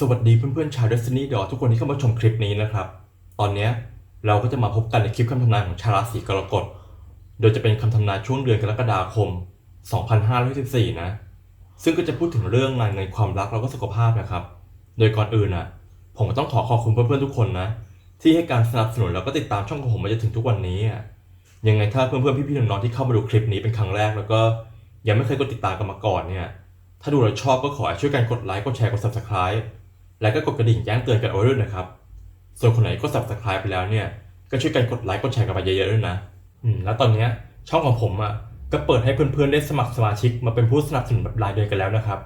สวัสดีเพื่อนๆชาว Destiny ดอทุกคนที่เข้ามาชมคลิปนี้นะครับ ตอนนี้เราก็จะมาพบกันในคลิปคำทำนายของชาราศีกรกฎ โดยจะเป็นคำทำนายช่วงเดือนกรกฎาคม 2514 นะ ซึ่งก็จะพูดถึงเรื่องงานเงินความรักแล้วก็สุขภาพนะครับ โดยก่อนอื่นอะ ผมก็ต้องขอขอบคุณเพื่อนๆทุกคนนะ ที่ให้การสนับสนุนแล้วก็ติดตามช่องของผมมาจนถึงทุกวันนี้อะยังไงถ้าเพื่อนๆพี่ๆน้องๆที่เข้ามาดูคลิปนี้เป็นครั้งแรก แล้วก็ยังไม่เคยกดติดตามกันมาก่อนเนี่ย ถ้าดูแล้วชอบก็ขอช่วยกันกดไลค์กดแชร์กด subscribe และก็กดกระดิ่งแจ้งเตือนกันเอาไว้ด้วยนะครับ ส่วนคนไหนกด subscribe ไปแล้วเนี่ย ก็ช่วยกันกดไลค์กดแชร์กันไปเยอะๆด้วยนะอืมแล้วตอนเนี้ยช่องของผมอะก็เปิดให้เพื่อนๆได้สมัครสมาชิกมาเป็นผู้สนับสนุนแบบรายเดือนกันแล้วนะครับ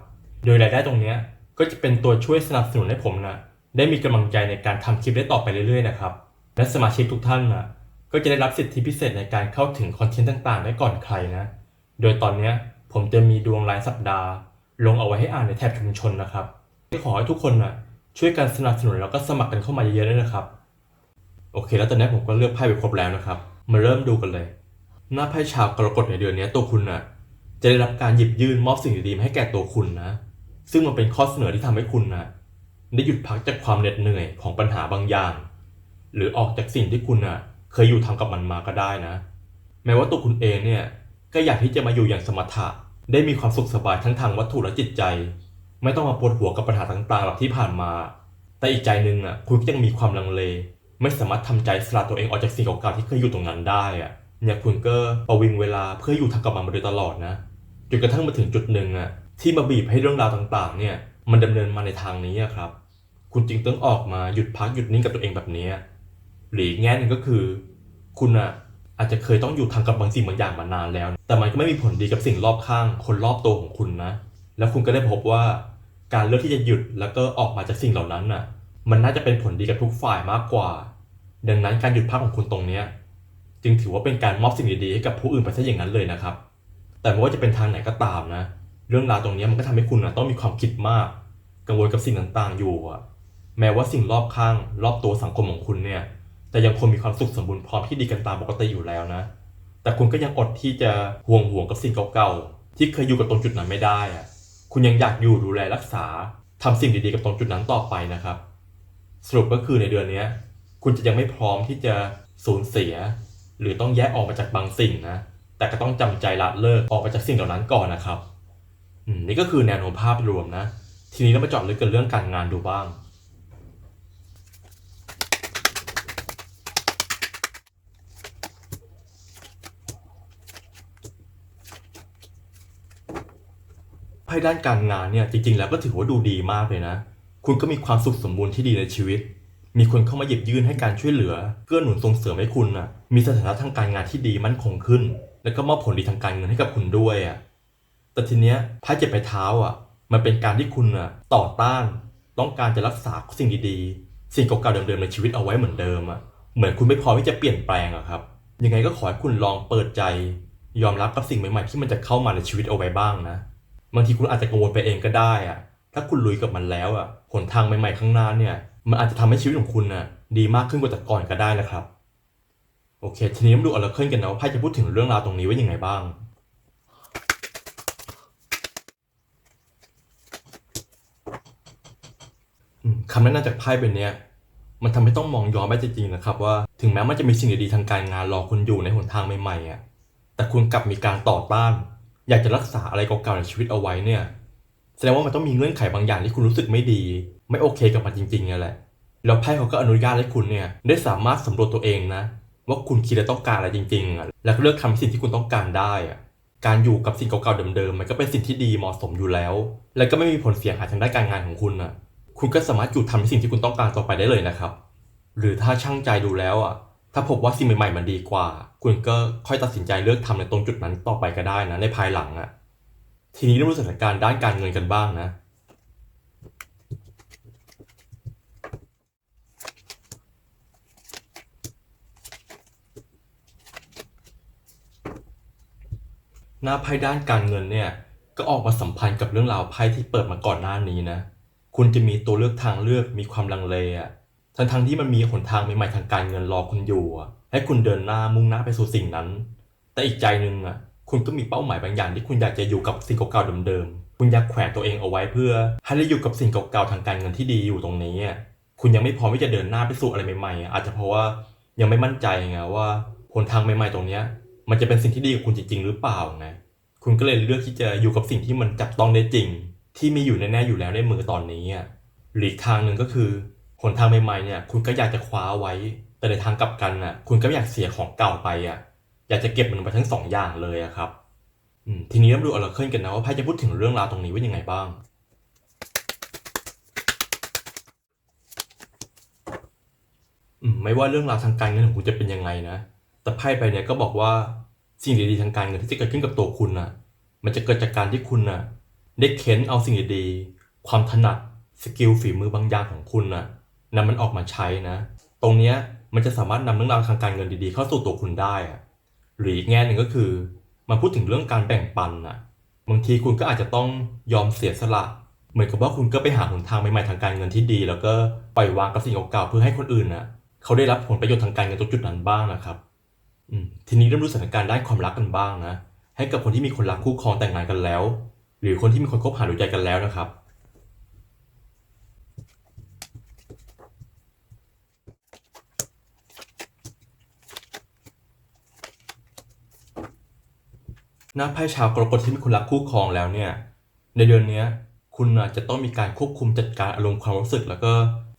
โดยรายได้ตรงเนี้ยก็จะเป็นตัวช่วยสนับสนุนให้ผมนะได้มีกำลังใจในการทำคลิปได้ต่อไปเรื่อยๆนะครับ และสมาชิกทุกท่านนะก็จะได้รับสิทธิพิเศษในการเข้าถึงคอนเทนต์ต่างๆ ได้ก่อนใครนะ โดยตอนเนี้ยผมจะมีดวงรายสัปดาห์ ลงเอาไว้ให้อ่านในแท็บชุมชนนะครับขอให้ทุกคนนะ ช่วยกันสนับสนุนแล้วก็สมัครกันเข้ามาเยอะๆด้วยนะครับ โอเค แล้วตอนนี้ผมก็เลือกไพ่ไปครบแล้วนะครับ มาเริ่มดูกันเลย หน้าไพ่ชาวกรกฎในเดือนนี้ตัวคุณน่ะจะได้รับการหยิบยื่นมอบสิ่งดีๆมาให้แก่ตัวคุณนะ ซึ่งมันเป็นข้อเสนอที่ทำให้คุณนะได้หยุดพักจากความเหน็ดเหนื่อยของปัญหาบางอย่าง หรือออกจากสิ่งที่คุณน่ะเคยอยู่ทำกับมันมาก็ได้นะ แม้ว่าตัวคุณเองเนี่ยก็อยากที่จะมาอยู่อย่างสมถะได้มีความสุขสบายทั้งทางวัตถุและจิตใจ ไม่ต้องมาปวดหัวกับปัญหาต่างๆหรอกที่ผ่านมา แต่อีกใจหนึ่งอะคุณก็ยังมีความลังเล ไม่สามารถทำใจสละตัวเองออกจากสิ่งเก่าๆที่เคยอยู่ตรงนั้นได้อะเนี่ยคุณก็ประวิงเวลาเพื่ออยู่ทำกับมันมาโดยตลอดนะจนกระทั่งมาถึงจุดหนึ่งอะที่มาบีบให้เรื่องราวต่างๆ เนี่ย มันดำเนินมาในทางนี้อะครับ คุณจึงต้องออกมาหยุดพักหยุดนิ่งกับตัวเองแบบนี้หรืออีกแง่หนึ่งก็คือ คุณอะอาจจะเคยต้องอยู่ทางกับบางสิ่งบางอย่างมานานแล้ว แต่มันก็ไม่มีผลดีกับสิ่งรอบข้าง คนรอบตัวของคุณนะ แล้วคุณก็ได้พบว่าการเลือกที่จะหยุดแล้วก็ออกมาจากสิ่งเหล่านั้นน่ะ มันน่าจะเป็นผลดีกับทุกฝ่ายมากกว่า ดังนั้นการหยุดพักของคุณตรงเนี้ยจึงถือว่าเป็นการมอบสิ่งดีๆให้กับผู้อื่นไปซะอย่างนั้นเลยนะครับ แต่ไม่ว่าจะเป็นทางไหนก็ตามนะ เรื่องราวตรงนี้มันก็ทำให้คุณนะต้องมีความคิดมาก กังวลกับสิ่งต่างๆอยู่อะแม้ว่าสิ่งรอบข้าง รอบตัวสังคมของคุณเนี่ย แต่ยังคงมีความสุขสมบูรณ์พร้อมที่ดีกันตามปกติอยู่แล้วนะ แต่คุณก็ยังอดที่จะห่วงห่วงกับสิ่งเก่าๆที่เคยอยู่กับตรงจุดนั้นไม่ได้อะ คุณยังอยากอยู่ดูแลรักษาทำสิ่งดีๆกับตรงจุดนั้นต่อไปนะครับ สรุปก็คือในเดือนนี้คุณจะยังไม่พร้อมที่จะสูญเสีย หรือต้องแยกออกมาจากบางสิ่งนะ แต่ก็ต้องจำใจละเลิกออกมาจากสิ่งเหล่านั้นก่อนนะครับนี่ก็คือแนวโน้มภาพรวมนะ ทีนี้เรามาเจาะลึกกันเรื่องการงานดูบ้าง พ่ด้านการงานเนี่ยจริงๆ แล้วก็ถือว่าดูดีมากเลยนะ คุณก็มีความสุขสมบูรณ์ที่ดีในชีวิต มีคนเข้ามาหยิบยื่นให้การช่วยเหลือเกื้อหนุนส่งเสริมให้คุณน่ะมีสถานะทางการงานที่ดีมั่นคงขึ้น แล้วก็มอบผลดีทางการเงินให้กับคุณด้วยอะแต่ทีเนี้ยไพ่เจ็บไปเท้าอะ มันเป็นการที่คุณอะต่อต้าน ต้องการจะรักษาสิ่งดีๆ สิ่งเก่าๆเดิมๆในชีวิตเอาไว้เหมือนเดิมอะเหมือนคุณไม่พร้อมที่จะเปลี่ยนแปลงอะครับยังไงก็ขอให้คุณลองเปิดใจ ยอมรับกับสิ่งใหม่ๆที่มันจะเข้ามาในชีวิตเอาไว้บ้างนะ บางทีคุณอาจจะกังวลไปเองก็ได้อะถ้าคุณลุยกับมันแล้วอะหนทางใหม่ๆข้างหน้าเนี่ย มันอาจจะทำให้ชีวิตของคุณน่ะดีมากขึ้นกว่าแต่ก่อนก็ได้นะครับ โอเค ทีนี้มาดูออร์เคิลกันนะว่าไพ่จะพูดถึงเรื่องราวตรงนี้ว่ายังไงบ้างคำแนะนำจากไพ่เป็นเนี้ยมันทำให้ต้องมองย้อนไปจริงๆนะครับว่าถึงแม้มันจะมีสิ่งดีๆทางการงานรอคุณอยู่ในหนทางใหม่ๆอะแต่คุณกลับมีการต่อต้าน อยากจะรักษาอะไรเก่าๆในชีวิตเอาไว้เนี่ย แสดงว่ามันต้องมีเงื่อนไขบางอย่างที่คุณรู้สึกไม่ดี ไม่โอเคกับมันจริงๆนั่นแหละแล้วไพ่เขาก็อนุญาตให้คุณเนี่ยได้สามารถสำรวจตัวเองนะ ว่าคุณคิดและต้องการอะไรจริงๆอะแล้วเลือกทำสิ่งที่คุณต้องการได้อะการอยู่กับสิ่งเก่าๆเดิมๆมันก็เป็นสิ่งที่ดีเหมาะสมอยู่แล้ว แล้วก็ไม่มีผลเสียหายทางด้านการงานของคุณอะ คุณก็สามารถอยู่ทำในสิ่งที่คุณต้องการต่อไปได้เลยนะครับ หรือถ้าช่างใจดูแล้วอะ ถ้าพบว่าสิ่งใหม่ๆมันดีกว่า คุณก็ค่อยตัดสินใจเลือกทำในตรงจุดนั้นต่อไปก็ได้นะในภายหลังอะ ทีนี้เรื่องสถานการณ์ด้านการเงินกันบ้างนะ หน้าไพ่ด้านการเงินเนี่ย ก็ออกมาสัมพันธ์กับเรื่องราวไพ่ที่เปิดมาก่อนหน้านี้นะ คุณจะมีตัวเลือกทางเลือกมีความลังเลอะทั้ง ทั้งๆที่มันมีหนทางใหม่ๆทางการเงินรอคุณอยู่ให้คุณเดินหน้ามุ่งหน้าไปสู่สิ่งนั้น แต่อีกใจหนึ่งอะคุณก็มีเป้าหมายบางอย่างที่คุณอยากจะอยู่กับสิ่งเก่าๆเดิมๆ คุณอยากแขวนตัวเองเอาไว้เพื่อ ให้ได้อยู่กับสิ่งเก่าๆทางการเงินที่ดีอยู่ตรงนี้อะคุณยังไม่พร้อมที่จะเดินหน้าไปสู่อะไรใหม่ๆ อาจจะเพราะว่ายังไม่มั่นใจไงว่าหนทางใหม่ๆตรงเนี้ย มันจะเป็นสิ่งที่ดีกับคุณจริง ๆ หรือเปล่าไง คุณก็เลยเลือกที่จะอยู่กับสิ่งที่มันจับต้องได้จริง ที่มีอยู่แน่ๆอยู่แล้วในมือตอนนี้หรือทางหนึ่งก็คือ หนทางใหม่ๆเนี่ยคุณก็อยากจะคว้าไว้ แต่ในทางกลับกันน่ะคุณก็อยากเสียของเก่าไปอะอยากจะเก็บมันไปทั้งสองอย่างเลยอะครับอืมทีนี้เราดูออร์เคิลกันนะว่าไพ่จะพูดถึงเรื่องราวตรงนี้ว่ายังไงบ้างอืมไม่ว่าเรื่องราวทางการเงินของคุณจะเป็นยังไงนะ แต่ไพ่ใบเนี้ยก็บอกว่าสิ่งดีๆทางการเงินที่จะเกิดขึ้นกับตัวคุณน่ะ มันจะเกิดจากการที่คุณน่ะได้เค้นเอาสิ่งดีๆความถนัดสกิลฝีมือบางอย่างของคุณน่ะ นำมันออกมาใช้นะ ตรงเนี้ยมันจะสามารถนำเรื่องราวทางการเงินดีๆ เข้าสู่ตัวคุณได้อะหรืออีกแง่หนึ่งก็คือมาพูดถึงเรื่องการแบ่งปันนะบางทีคุณก็อาจจะต้องยอมเสียสละเหมือนกับว่าคุณก็ไปหาหนทางใหม่ๆทางการเงินที่ดี แล้วก็ปล่อยวางกับสิ่งเก่าๆเพื่อให้คนอื่นน่ะเขาได้รับผลประโยชน์ทางการเงินตรงจุดนั้นบ้างนะครับอืมทีนี้เริ่มรู้สถานการณ์ด้านความรักกันบ้างนะให้กับคนที่มีคนรักคู่ครองแต่งงานกันแล้ว หรือคนที่มีคนคบหาดูใจกันแล้วนะครับ หน้าไพ่ชาวกรกฎที่มีคนรักคู่ครองแล้วเนี่ย ในเดือนนี้คุณน่ะจะต้องมีการควบคุมจัดการอารมณ์ความรู้สึก แล้วก็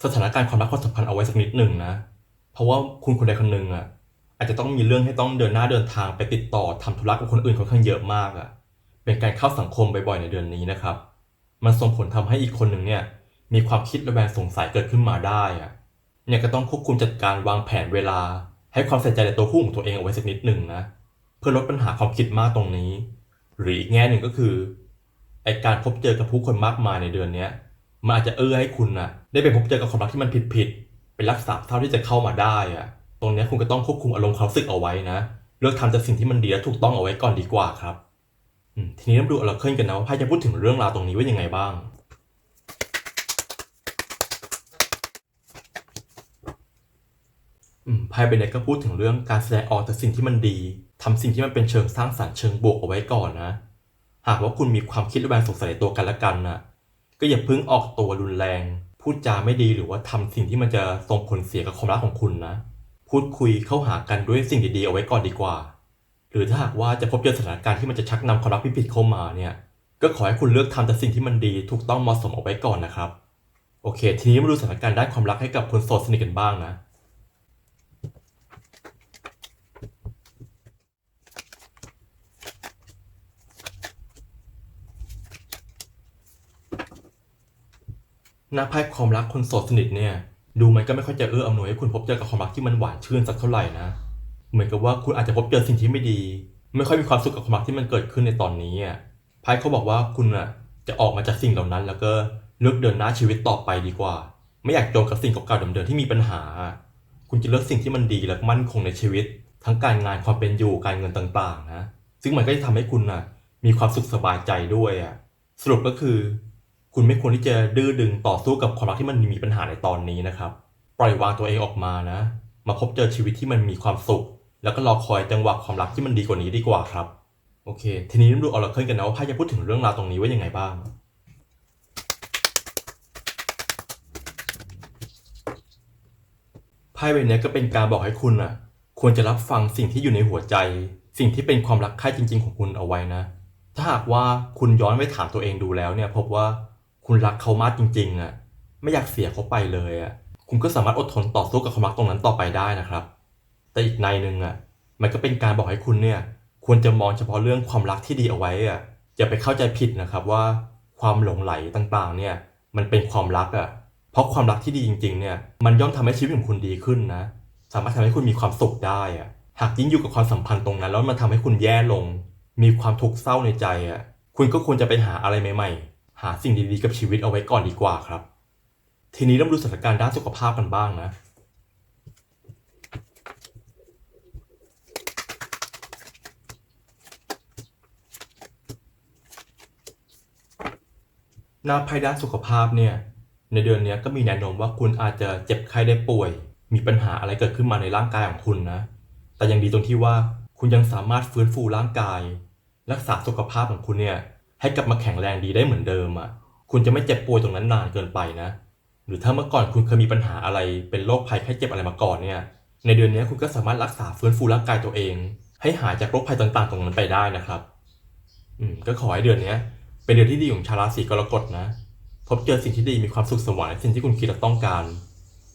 สถานการณ์ความรักความสัมพันธ์เอาไว้สักนิดหนึ่งนะ เพราะว่าคุณคนใดคนหนึ่งอะอาจจะต้องมีเรื่องให้ต้องเดินหน้าเดินทางไปติดต่อทำธุระกับคนอื่นค่อนข้างเยอะมากอะ เป็นการเข้าสังคมบ่อยๆในเดือนนี้นะครับ มันส่งผลทำให้อีกคนหนึ่งเนี่ยมีความคิดระแวงสงสัยเกิดขึ้นมาได้อะ เนี่ยก็ต้องควบคุมจัดการวางแผนเวลา ให้ความใส่ใจในตัวคู่ของตัวเองเอาไว้สักนิดหนึ่งนะ เพื่อลดปัญหาความคิดมากตรงนี้ หรืออีกแง่หนึ่งก็คือไอการพบเจอกับผู้คนมากมายในเดือนเนี้ยมันอาจจะเอื้อให้คุณน่ะได้ไปพบเจอกับความรักที่มันผิดๆเป็นรักษาเท่าที่จะเข้ามาได้อะตรงนี้คุณก็ต้องควบคุมอารมณ์ความรู้สึกเอาไว้นะเลือกทำแต่สิ่งที่มันดีและถูกต้องเอาไว้ก่อนดีกว่าครับทีนี้เราดูอราเคิลกันนะว่าไพ่จะพูดถึงเรื่องราวตรงนี้ว่ายังไงบ้าง ไพ่ใบนี้ก็พูดถึงเรื่องการแสดงออกแต่สิ่งที่มันดี ทำสิ่งที่มันเป็นเชิงสร้างสรรค์เชิงบวกเอาไว้ก่อนนะ หากว่าคุณมีความคิดระแวงสงสัยตัวกันและกันน่ะก็อย่าเพิ่งออกตัวรุนแรง พูดจาไม่ดีหรือว่าทำสิ่งที่มันจะส่งผลเสียกับความรักของคุณนะ พูดคุยเข้าหากันด้วยสิ่งดีๆเอาไว้ก่อนดีกว่า หรือถ้าหากว่าจะพบเจอสถานการณ์ที่มันจะชักนำความรักผิดๆเข้ามาเนี่ย ก็ขอให้คุณเลือกทำแต่สิ่งที่มันดีถูกต้องเหมาะสมเอาไว้ก่อนนะครับ โอเค ทีนี้มาดูสถานการณ์ด้านความรักให้กับคนโสดสนิทกันบ้างนะ หน้าไพ่ความรักคนโสดสนิทเนี่ย ดูมันก็ไม่ค่อยจะเอื้ออำนวยให้คุณพบเจอกับความรักที่มันหวานชื่นสักเท่าไหร่นะ เหมือนกับว่าคุณอาจจะพบเจอสิ่งที่ไม่ดี ไม่ค่อยมีความสุขกับความรักที่มันเกิดขึ้นในตอนนี้อะไพ่เขาบอกว่าคุณอะจะออกมาจากสิ่งเหล่านั้น แล้วก็เลือกเดินหน้าชีวิตต่อไปดีกว่า ไม่อยากจมกับสิ่งเก่าๆเดิมๆที่มีปัญหา คุณจะเลือกสิ่งที่มันดีและมั่นคงในชีวิต ทั้งการงานความเป็นอยู่การเงินต่างๆนะ ซึ่งมันก็จะทำให้คุณอะมีความสุขสบายใจด้วยอะสรุปก็คือ คุณไม่ควรที่จะดื้อดึงต่อสู้กับความรักที่มันมีปัญหาในตอนนี้นะครับ ปล่อยวางตัวเองออกมานะ มาพบเจอชีวิตที่มันมีความสุข แล้วก็รอคอยจังหวะความรักที่มันดีกว่านี้ดีกว่าครับ โอเค ทีนี้มดูออร์เคิลกันนะว่าไพ่จะพูดถึงเรื่องราวตรงนี้ว่ายังไงบ้างไพ่ใบนี้ก็เป็นการบอกให้คุณอะควรจะรับฟังสิ่งที่อยู่ในหัวใจ สิ่งที่เป็นความรักใคร่จริง ๆ ของคุณเอาไว้นะ ถ้าหากว่าคุณย้อนไปถามตัวเองดูแล้วเนี่ยพบว่า คุณรักเขามากจริงๆอะไม่อยากเสียเขาไปเลยอะคุณก็สามารถอดทนต่อสู้กับความรักตรงนั้นต่อไปได้นะครับ แต่อีกในหนึ่งอะมันก็เป็นการบอกให้คุณเนี่ยควรจะมองเฉพาะเรื่องความรักที่ดีเอาไว้อะอย่าไปเข้าใจผิดนะครับว่าความหลงไหลต่างๆเนี่ยมันเป็นความรักอะเพราะความรักที่ดีจริง ๆเนี่ยมันย่อมทำให้ชีวิตของคุณดีขึ้นนะสามารถทำให้คุณมีความสุขได้อะหากยิ่งอยู่กับความสัมพันธ์ตรงนั้นแล้วมันทำให้คุณแย่ลง มีความทุกข์เศร้าในใจอะคุณก็ควรจะไปหาอะไรใหม่ ๆ หาสิ่งดีๆกับชีวิตเอาไว้ก่อนดีกว่าครับ ทีนี้เริ่มดูสถานการณ์ด้านสุขภาพกันบ้างนะหน้าไพ่ด้านสุขภาพเนี่ยในเดือนนี้ก็มีแนวโน้มว่าคุณอาจจะเจ็บไข้ได้ป่วย มีปัญหาอะไรเกิดขึ้นมาในร่างกายของคุณนะ แต่ยังดีตรงที่ว่าคุณยังสามารถฟื้นฟูร่างกาย รักษาสุขภาพของคุณเนี่ย ให้กลับมาแข็งแรงดีได้เหมือนเดิมอะ คุณจะไม่เจ็บป่วยตรงนั้นนานเกินไปนะ หรือถ้าเมื่อก่อนคุณเคยมีปัญหาอะไร เป็นโรคภัยไข้เจ็บอะไรมาก่อนเนี่ย ในเดือนนี้คุณก็สามารถรักษาฟื้นฟูร่างกายตัวเอง ให้หายจากโรคภัยต่างๆ ตรงนั้นไปได้นะครับ อืม ก็ขอให้เดือนนี้เป็นเดือนที่ดีของชาวราศีกรกฎนะ พบเจอสิ่งที่ดีมีความสุขสวังในสิ่งที่คุณคิดและต้องการ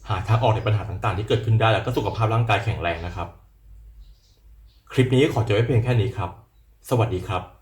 หาทางออกในปัญหาต่างๆ ที่เกิดขึ้นได้แล้วก็สุขภาพร่างกายแข็งแรงนะครับ คลิปนี้ขอจบไว้เพียงแค่นี้ครับ สวัสดีครับ